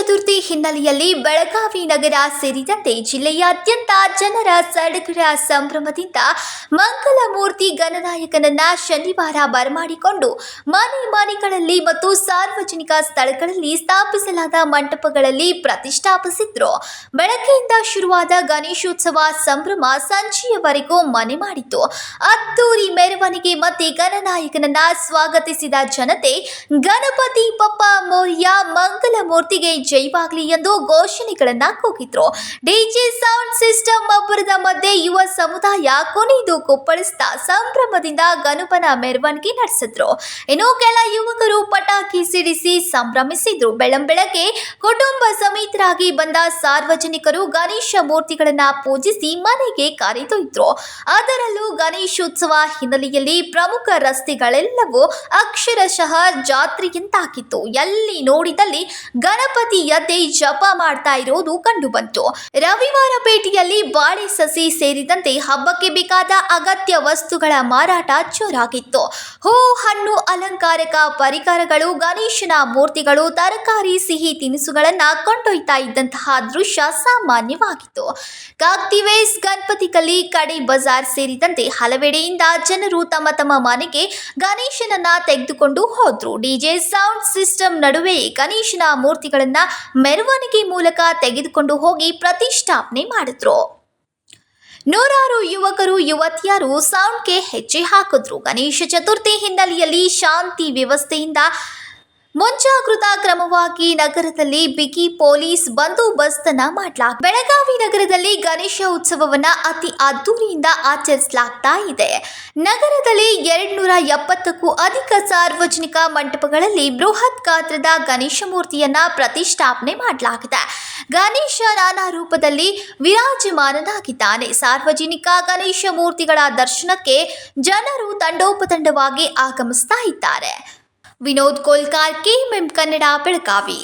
ಚತುರ್ಥಿ ಹಿನ್ನೆಲೆಯಲ್ಲಿ ಬೆಳಗಾವಿ ನಗರ ಸೇರಿದಂತೆ ಜಿಲ್ಲೆಯಾದ್ಯಂತ ಜನರ ಸಡಗರ ಸಂಭ್ರಮದಿಂದ ಮಂಗಲಮೂರ್ತಿ ಗಣನಾಯಕನನ್ನ ಶನಿವಾರ ಬರಮಾಡಿಕೊಂಡು ಮನೆ ಮನೆಗಳಲ್ಲಿ ಮತ್ತು ಸಾರ್ವಜನಿಕ ಸ್ಥಳಗಳಲ್ಲಿ ಸ್ಥಾಪಿಸಲಾದ ಮಂಟಪಗಳಲ್ಲಿ ಪ್ರತಿಷ್ಠಾಪಿಸಿದ್ರು. ಬೆಳಗ್ಗೆಯಿಂದ ಶುರುವಾದ ಗಣೇಶೋತ್ಸವ ಸಂಭ್ರಮ ಸಂಜೆಯವರೆಗೂ ಮನೆ ಮಾಡಿತು. ಅದ್ದೂರಿ ಮೆರವಣಿಗೆ ಮತ್ತೆ ಗಣನಾಯಕನನ್ನ ಸ್ವಾಗತಿಸಿದ ಜನತೆ, ಗಣಪತಿ ಪಪ್ಪ ಮೌರ್ಯ ಮಂಗಲ ಮೂರ್ತಿಗೆ ಜೈವಾಗ್ಲಿ ಎಂದು ಘೋಷಣೆಗಳನ್ನ ಕೂಗಿದ್ರು. ಡಿಜೆ ಸೌಂಡ್ ಸಿಸ್ಟಮ್ ಒಬ್ಬರದ ಮಧ್ಯೆ ಯುವ ಸಮುದಾಯ ಕೊನೆಯದು ಕುಪ್ಪಳಿಸ್ತಾ ಸಂಭ್ರಮದಿಂದ ಗಣಪನ ಮೆರವಣಿಗೆ ನಡೆಸಿದ್ರು. ಇನ್ನು ಕೆಲ ಯುವಕರು ಪಟಾಕಿ ಸಿಡಿಸಿ ಸಂಭ್ರಮಿಸಿದ್ರು. ಬೆಳಂಬೆಳಗ್ಗೆ ಕುಟುಂಬ ಸಮೇತರಾಗಿ ಬಂದ ಸಾರ್ವಜನಿಕರು ಗಣೇಶ ಮೂರ್ತಿಗಳನ್ನ ಪೂಜಿಸಿ ಮನೆಗೆ ಕರೆದೊಯ್ದ್ರು. ಅದರಲ್ಲೂ ಗಣೇಶೋತ್ಸವ ಹಿನ್ನೆಲೆಯಲ್ಲಿ ಪ್ರಮುಖ ರಸ್ತೆಗಳೆಲ್ಲವೂ ಅಕ್ಷರಶಃ ಜಾತ್ರೆಯಂತಾಗಿತ್ತು. ಎಲ್ಲಿ ನೋಡಿದಲ್ಲಿ ಗಣಪತಿ ಎದ್ದೆ ಜಪ ಮಾಡ್ತಾ ಇರೋದು ಕಂಡುಬಂತು ರವಿವಾರ ಪೇಟೆಯಲ್ಲಿ ಬಾಳೆ ಸಸಿ ಸೇರಿದಂತೆ ಹಬ್ಬಕ್ಕೆ ಬೇಕಾದ ಅಗತ್ಯ ವಸ್ತುಗಳ ಮಾರಾಟ ಜೋರಾಗಿತ್ತು. ಹೂ, ಹಣ್ಣು, ಅಲಂಕಾರಿಕ ಪರಿಕರಗಳು, ಗಣೇಶನ ಮೂರ್ತಿಗಳು, ತರಕಾರಿ, ಸಿಹಿ ತಿನಿಸುಗಳನ್ನ ಕೊಂಡೊಯ್ತಾ ಇದ್ದಂತಹ ದೃಶ್ಯ ಸಾಮಾನ್ಯವಾಗಿತ್ತು. ಕಾಕ್ತಿವೇಸ್ ಗಣಪತಿಕಲ್ಲಿ ಕಡೆ ಬಜಾರ್ ಸೇರಿದಂತೆ ಹಲವೆಡೆಯಿಂದ ಜನರು ತಮ್ಮ ತಮ್ಮ ಮನೆಗೆ ಗಣೇಶನನ್ನ ತೆಗೆದುಕೊಂಡು ಹೋದ್ರು. ಡಿಜೆ ಸೌಂಡ್ ಸಿಸ್ಟಮ್ ನಡುವೆ ಗಣೇಶನ ಮೂರ್ತಿಗಳನ್ನ ಮೆರವಣಿಗೆ ಮೂಲಕ ತೆಗೆದುಕೊಂಡು ಹೋಗಿ ಪ್ರತಿಷ್ಠಾಪನೆ ಮಾಡಿದ್ರು. ನೂರಾರು ಯುವಕರು, ಯುವತಿಯರು ಸೌಂಡ್ಗೆ ಹೆಜ್ಜೆ ಹಾಕಿದ್ರು. ಗಣೇಶ ಚತುರ್ಥಿ ಹಿನ್ನೆಲೆಯಲ್ಲಿ ಶಾಂತಿ ವ್ಯವಸ್ಥೆಯಿಂದ ಮುಂಜಾಗೃತಾ ಕ್ರಮವಾಗಿ ನಗರದಲ್ಲಿ ಬಿಗಿ ಪೊಲೀಸ್ ಬಂದೋಬಸ್ತನ್ನ ಮಾಡಲಾಗಿದೆ ಬೆಳಗಾವಿ ನಗರದಲ್ಲಿ ಗಣೇಶ ಉತ್ಸವವನ್ನ ಅತಿ ಅದ್ದೂರಿಯಿಂದ ಆಚರಿಸಲಾಗ್ತಾ ಇದೆ. ನಗರದಲ್ಲಿ ಎರಡ್ ನೂರ ಎಪ್ಪತ್ತಕ್ಕೂ ಅಧಿಕ ಸಾರ್ವಜನಿಕ ಮಂಟಪಗಳಲ್ಲಿ ಬೃಹತ್ ಗಾತ್ರದ ಗಣೇಶ ಮೂರ್ತಿಯನ್ನ ಪ್ರತಿಷ್ಠಾಪನೆ ಮಾಡಲಾಗಿದೆ. ಗಣೇಶ ನಾನಾ ರೂಪದಲ್ಲಿ ವಿರಾಜಮಾನನಾಗಿದ್ದಾನೆ. ಸಾರ್ವಜನಿಕ ಗಣೇಶ ಮೂರ್ತಿಗಳ ದರ್ಶನಕ್ಕೆ ಜನರು ತಂಡೋಪತಂಡವಾಗಿ ಆಗಮಿಸ್ತಾ ಇದ್ದಾರೆ. ವಿನೋದ್ ಕೋಲ್ಕಾರ್ ಕೆಎಂಎಂ ಕನ್ನಡ ಬೆಳಗಾವಿ